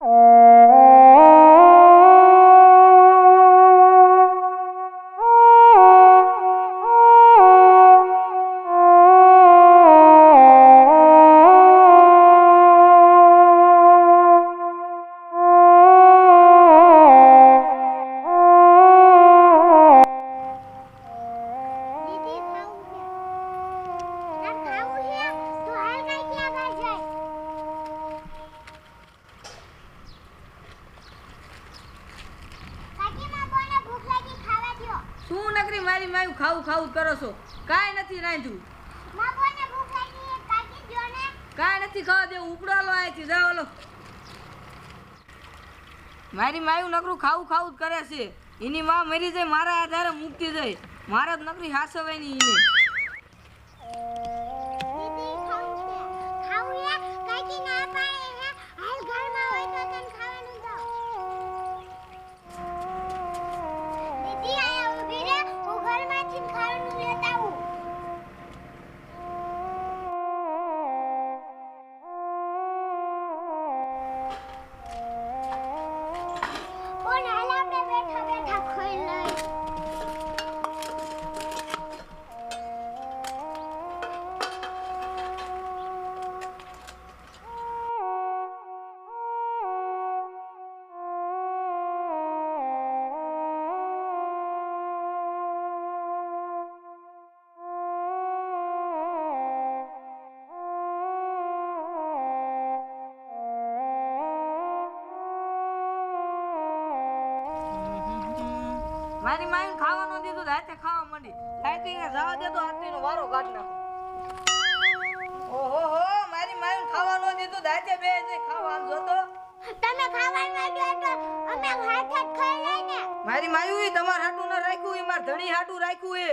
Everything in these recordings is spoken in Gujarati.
દીદી ખાવું ખાવું કરો છો. કાંઈ નથી રાંધ્યું. કાંઈ નથી ખાવા દેવું. ઉપડાલો અહીંથી જાઓ લો. મારી માયું નકરું ખાવું ખાવું જ કરે છે. એની માં મરી જાય મારા આધારે મુક્તિ જાય. મારા જ નકરી હાસવાય નહીં એને. મારી ખાવા ખાવાનું દીધું રાતે ખાવા માંડી. રાતે એને જવા દે તો નો વારો કાઢ નાખો. ઓહો હો મારી માયું ખાવાનું દીધું રાતે બે જે ખાવા આમ જોતો. તમે ખાવાનું આપ્યું તો અમે હાથ જ ખાઈ લઈને મારી માયું તમાર હાટું ન રાખ્યું એ માર ધણી હાટું રાખ્યું એ.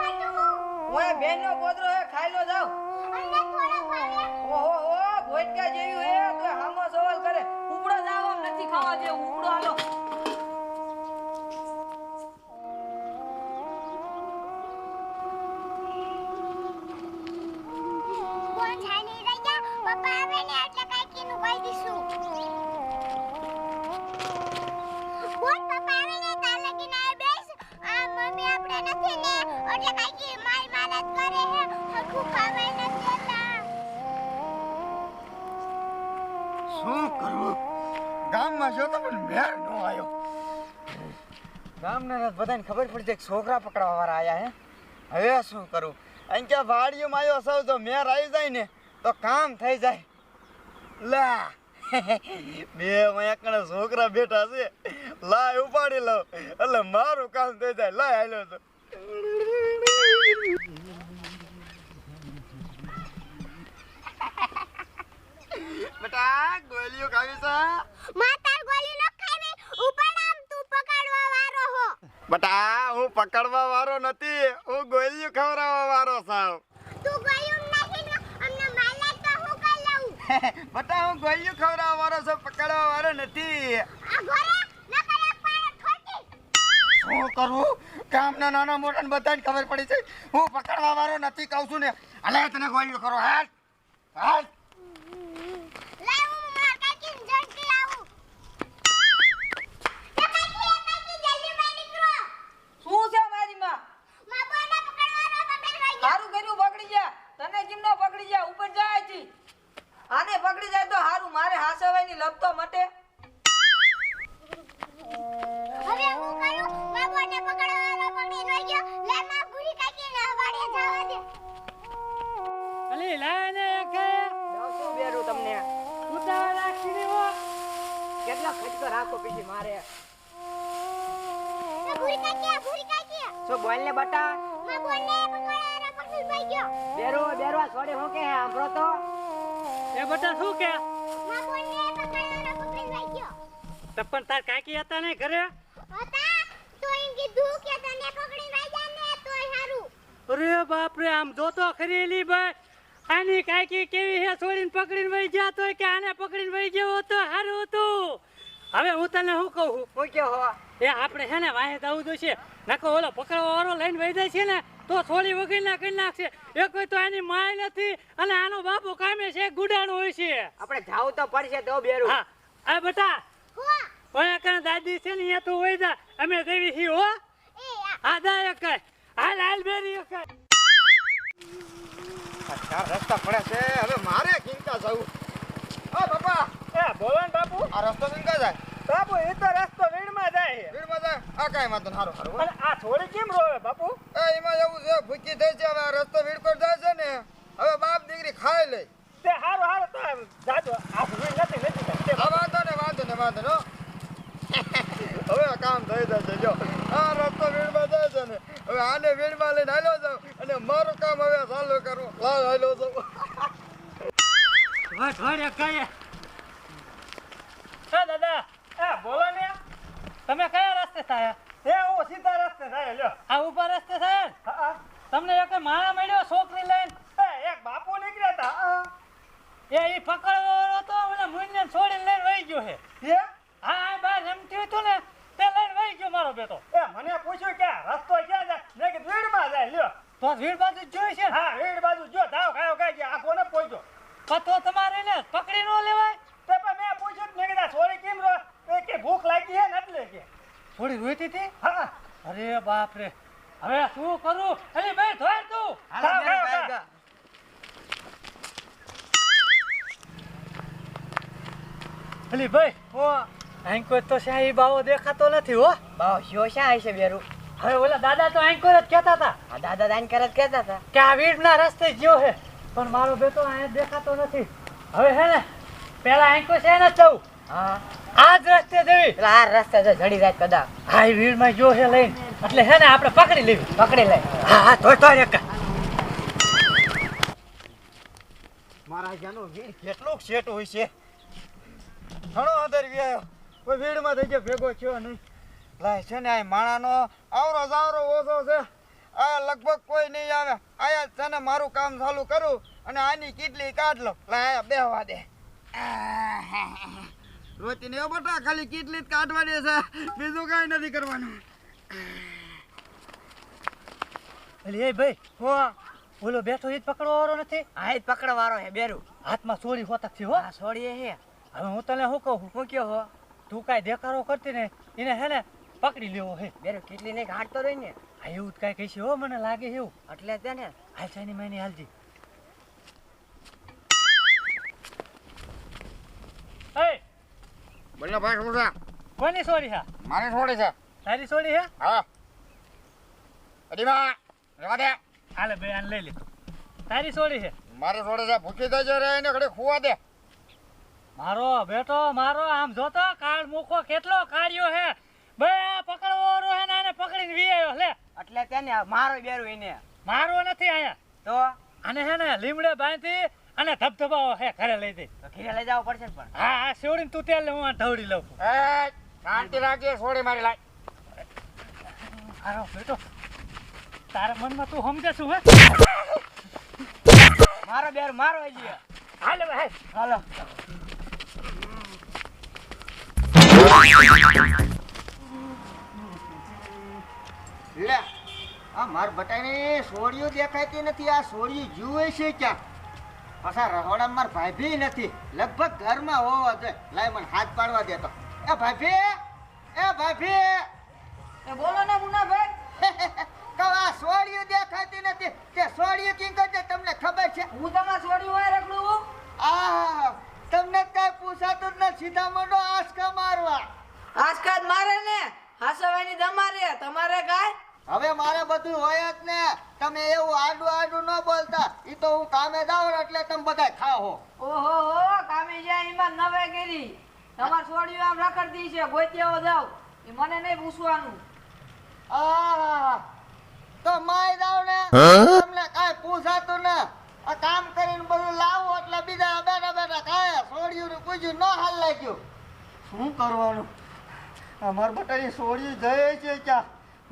હાટું હું? એ બેનનો હે ખાઈ લો જાવ અમને થોડા ભાવે. ઓહો હો ભોટકા જેવી હે તો હામો સવાલ કરે. ઉપડો જાવ નથી ખાવા દે ઉપડો. માર જ કરે હે. હરખું ખાવાય નથી દેતા શું કરવું? ગામમાં જો તો પણ મેર નો આવ્યો. ગામના બધાને ખબર પડી જાય કે છોકરા પકડવા વાળા આયા હે. હવે શું કરું? અહીં ક્યાં વાડીઓમાં આવ્યો સૌ જો મેર આવી જાય ને તો કામ થઈ જાય. લા. બે અહીંયા કણે છોકરા બેઠા છે. લાય ઉપાડી લઉં. એટલે મારું કામ થઈ જાય. લાય હાલ્યો તો. બેટા ગોલીઓ ખાવી છે? માતાર ગોલી ન ખાવી ઉપર આમ તું પકડવા વારો હો. બટા હું પકડવા વાળો નથી હું ગોલીઓ ખવડાવવા વાળો છું. તું ગોયું નથી ને અમને માલા તો હું કઈ લઉં બટા હું ગોલીઓ ખવરાવા વારો છું પકડવા વાળો નથી. આ ગોરા ન કરે ઠોકી. શું કરું? કામના નાના મોટા બધાને ખબર પડી છે. હું પકડવા વાળો નથી કહું છું ને. અલે તને ગોલીઓ કરો હાલ હાલ. રાખો પછી મારે. એ ભૂરી કાકી ભૂરી કાકી. શું બોલ ને બટા બેરો બેરવા છોડે હું કે સાંભળો તો? એ બટા શું કે? તપન તો તાર કાકી હતા ને ઘરે? હતા? તો એમ કીધું કે તને પકડી લઈ જા ને તોય હારું. અરે બાપ રે આમ જોતો ખરીલી ભાઈ. આની કાકી કેવી હે? છોડીને પકડીને વહી ગયા તોય કે આને પકડીને વહી ગયો તો સારું હતું. હવે હું તને શું કહું? કે હો એ આપણે છે ને વાહે જવું જોઈશે નાખો ઓલો પકડવા વાળો લઈને વહી જાય છે ને તો થોડી વગર ના કરી નાખશે. એ કોઈ તો એની માય નથી અને આનો બાપુ કામે છે ગુડાણો હોય છે. આપણે જાવ તો પડશે તો બેરું. હા. આ બેટા. ઓયા કને દાદી છે ને તું હોય જા. અમે દેવી હી. હો હા દા એક કઈ. હાલ હાલ બેરી એક રસ્તા પડે છે? હવે મારે ચિંતા જવું હા બાપા એ બોલો બાપુ? આ રસ્તો કિંકા જાય? બાપુ એ તો રસ્તો વીડમાં જાય વીડમાં જાય? આ કાંઈ વાંધો હારો હારું અને આ થોડી કેમ રોવે બાપુ? એ એમાં એવું છે ભૂકી થઈ છે હવે આ રસ્તો વીડકોટ જાય છે ને હવે બાપ દીકરી ખાઈ લે. તે હારો હારું તો જાજો આ વીડ નથી નથી તે આ વાંધો ને વાંધો ને વાંધો ને હવે આ કામ થઈ જશે જો. આ રસ્તો વીડમાં જાય છે ને હવે આને વીડમાં લઈને હાલ્યો જાઉં અને મારું કામ હવે ચાલુ કરું. લાવ હાલ્યો જાઉં. વટ વટ એક કઈ એ દાદા એ બોલો ને તમે કયા રસ્તે થાય? એ હું સીધા રસ્તે થાય લ્યો. આ ઉપર રસ્તે થાય હા તમને એક માણા મળ્યો છોકરી લઈને? એક બાપુ નીકળ્યા હતા. એ ઈ પકડવાનો તો ઓલા મુન્ને છોડીને લઈને વહી ગયો હે. એ? હા આ બાર રમતી હતું ને તે લઈને વહી ગયો મારો બેટો. એ મને પૂછ્યું કે રસ્તો ક્યાં જાય મેં કીધું ભીડમાં જાય લ્યો. તો ભીડ બાજુ જ જોઈ છે હા ભીડ બાજુ જો ધાવ ખાયો ખાઈ ગયા આ કોને પહોંચ્યો પતો તમારે ને પકડી ન લેવાય તે પણ મેં પૂછ્યું જ મેં કીધું છોડી કેમ રો એ કે ભૂખ લાગી હે ને એટલે કે થોડી રોઈતી હતી? હા. અરે બાપ રે હવે શું કરું? અરે ભાઈ ધોર તું ખાયો ભાઈ, ઓ અહીં કોઈ તો શાહી બાવો દેખાતો નથી હો. બાવ શો શા છે બેરું? હવે ઓલા દાદા તો આંકો જ કહેતા હતા. આ દાદા દાન કરે કહેતા હતા. કે આ વીડના રસ્તે ગયો છે. પણ મારો બેટો અહીંયા દેખાતો નથી. હવે હે ને પેલા આંકો છે ને જવું. હા. આ જ રસ્તે જવી આ રસ્તે જડી રાત કદા હા એ જો છે લઈને. એટલે હે ને આપણે પકડી લેવી. પકડી લે. હા હા તો તો એક. મારા વીડ કેટલોક શેટ હોય છે. ઘણો અંદર વ્યાયો. કોઈ વીડમાં થઈ ગયો ભેગો થયો નહીં. લાય છે ને આ માણાનો આવરો જાવરો ઓછો છે. આ લગભગ કોઈ નહીં આવે. આયા છે ને મારું કામ ચાલુ કરું અને આની કેટલી કાઢ લો લાય બેહવા દે. રોતી ને બટા ખાલી કેટલી કાઢવાની છે. બીજું કઈ નથી કરવાનું. એટલે એ ભાઈ હો ઓલો બેઠો એ જ પકડવા વાળો નથી જ પકડવા વાળો હે બેરું. હાથમાં સોળી હોતા છે હો. આ છોડીએ હે હવે હું તને શું કહું હું કયો હો? તું કાંઈ દેખાડો કરતી ને એને હે ને પકડી લેવો હે. બેરું કેટલી ને ઘાટતો રહી ને આ એવું જ કાંઈ કહીશ હો મને લાગે છે એવું. એટલે ત્યાં ને. હાલ સાની માની હાલજી. બોલો ભાઈ શું છે? કોની સોરી છે? મારે થોડી છે. તારી સોરી છે? હા. અડીમાં રહેવા દે. હાલે ભાઈ આને લઈ લે. તારી સોરી છે? મારી થોડે છે. ભૂખી થઈ જાય રે એને ઘડી ખુવા દે. મારો બેટો મારો આમ જોતો કાળ મૂકો કેટલો કાઢ્યો હે બે રો હે ને આને પકડીને વી આવ્યો લે. એટલે તેને મારો બેરું એને. મારો નથી આયા તો? આને હે ને લીમડે બાંધી અને ધબધબાવો હે ઘરે લઈ દે. ઘરે લઈ જવું પડશે પણ. હા હા શેવડીને તું તેલ હું આ ઢવડી લઉં છું. એ શાંતિ રાખજે સોડી મારી લાય. હારો બેટો તારા મનમાં તું સમજે છું હે? મારો બેર મારો હજી. હાલો હે. હાલો. લે આ માર બટાઈની સોળીઓ દેખાતી નથી આ સોડી જુએ છે ક્યાં? પાછા રહોડા માર ભાભી નથી. લગભગ ઘરમાં હોવા જોઈએ લાય મને હાથ પાડવા દેતો એ ભાભી એ ભાભી. એ બોલો ને ભાઈ કહો આ સોળિયું દેખાતી નથી. તે સોળિયું કિંગ કરજે તમને ખબર છે? હું તમારે સોળિયું હોય રખડું આ તમને કઈ પૂછાતું જ ન સીધા મોઢો આંસકા મારવા. આજકાલ મારે ને. હાસવાની તમારે તમારે કાય હવે મારે બધું હોય જ ને. તમે એવું આડું આડું ન બોલતા. એ તો હું કામે જાઉં એટલે તમે બધા ખાઓ. ઓહો હો કામે જાય એમાં નવે કરી તમારે છોડ્યું આમ રખડતી છે ગોત્યાઓ જાવ એ મને નહીં પૂછવાનું. આહ, તો માય જાવ ને. તમને કાંઈ પૂછાતું ને. આ કામ કરીને બધું લાવો એટલે બીજા બેઠા બેઠા કાંઈ છોડ્યું ને પૂછ્યું ન હાલ લાગ્યું. શું કરવાનું? અમાર બટાની છોડ્યું જાય છે ક્યાં?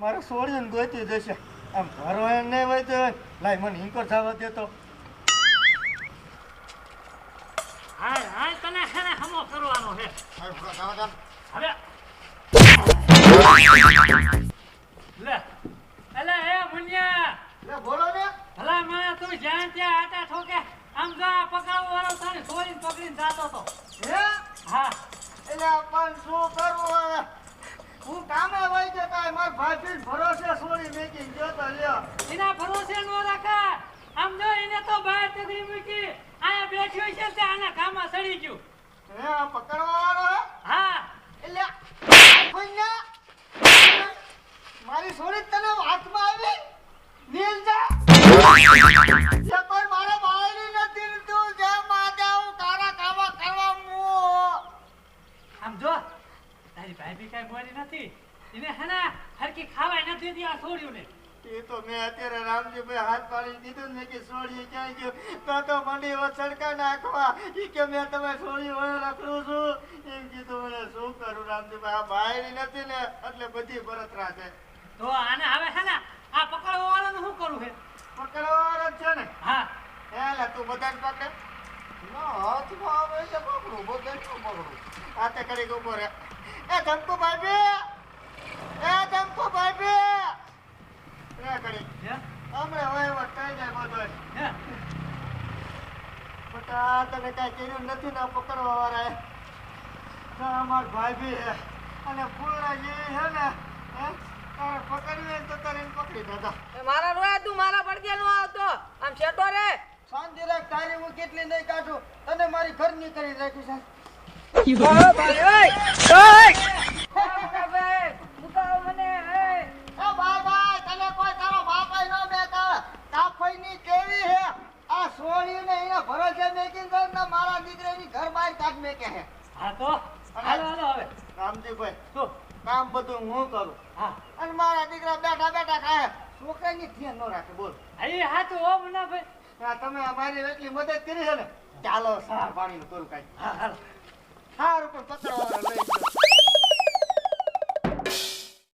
મારે સોડિયું ગોતી જશે આમ ભરવા નહીં હોય તો લાય મને હિંકર થવા દેતો તને હે ને હમો કરવાનો છે હવે. લે એલે હે મુનિયા. લે બોલો ને. ભલા મને તું જ્યાં ત્યાં આટા ઠોકે આમ જો આ પકડવો વાળો તને છોડીને પકડીને જાતો તો. હે? હા અલ્યા પણ શું કરવું હવે હું કામે વહી ભાભી ભરોસે છોડી મેકી ગયો તો લ્યો. એના ભરોસે નો રાખા. આમ જો એને તો બહાર તગડી મૂકી આયા બેઠી હોય છે તે આના કામમાં સડી ગયું. હે પકડવા વાળો હા? એટલે મારી છોડી તને હાથમાં આવી? નીલ જા. જે કોઈ મારે નથી તું જે માથે હું તારા કામા કરવા મું આમ જો તારી ભાભી કાંઈ બોલી નથી. એને હેના હરકી ખાવાય નથી દીધી આ છોડ્યું ને એ તો મેં અત્યારે રામજીભાઈ હાથ પાડી દીધું ને કે સોળી ક્યાં ગયો? તો તો મંડી વછડકા નાખવા. એ કે મેં તમે સોળી વળે રખડું છું. એમ કીધું મને શું કરું રામજીભાઈ? આ ભાઈ નથી ને એટલે બધી બરતરા છે. તો આને હવે હે ને આ પકડવા વાળાને શું કરવું છે? પકડવા વાળો છે ને? હા. હેલા તું બધાને પકડે. નો હાથમાં આવે એટલે પકડું બધાને શું પકડું? હાથે કરી ઊભો રે એ ધમકુ ભાઈ એ ધમકુ ભાઈ રે કરી. હે? હમણાં વહીવટ જાય બધો હે? બટા તને કાંઈ કર્યું નથી ને પકડવા વાળા તો અમાર ભાઈ બી હે. અને ફૂલના જેવી છે ને હે? તારે પકડવી તો તારે પકડી દેતા મારા રોયા તું મારા પડદે નો આવતો. આમ શેટો રે. શાંતિ રાખ તારી હું કેટલી નહીં કાઢું. તને મારી ઘરની કરી રાખી છે. ઓય ભાઈ ઓય. ઓય ભાઈ મુકાવ મને એ એ ભાઈ ભાઈ તને કોઈ તારો બાપાઈ ન બેતા તાફઈની કેવી હે આ સોળીને એના ભરોસે મેકીને ગયો ને મારા દીકરાની ઘર બહાર કાઢ મેકે હે. હા તો હાલો હાલો હવે. રામજીભાઈ શું? કામ બધું હું કરું? હા. અને મારા દીકરા બેઠા બેઠા ખાય. છોકરાની ધ્યાન ન રાખે બોલ. અરે હા તો ઓમ ના ભાઈ આ તમે અમારી એટલી મદદ કરી છે ને? ચાલો સાર પાણીનું કરું કાંઈ હા હાલો. સારું પણ પકડવા લઈ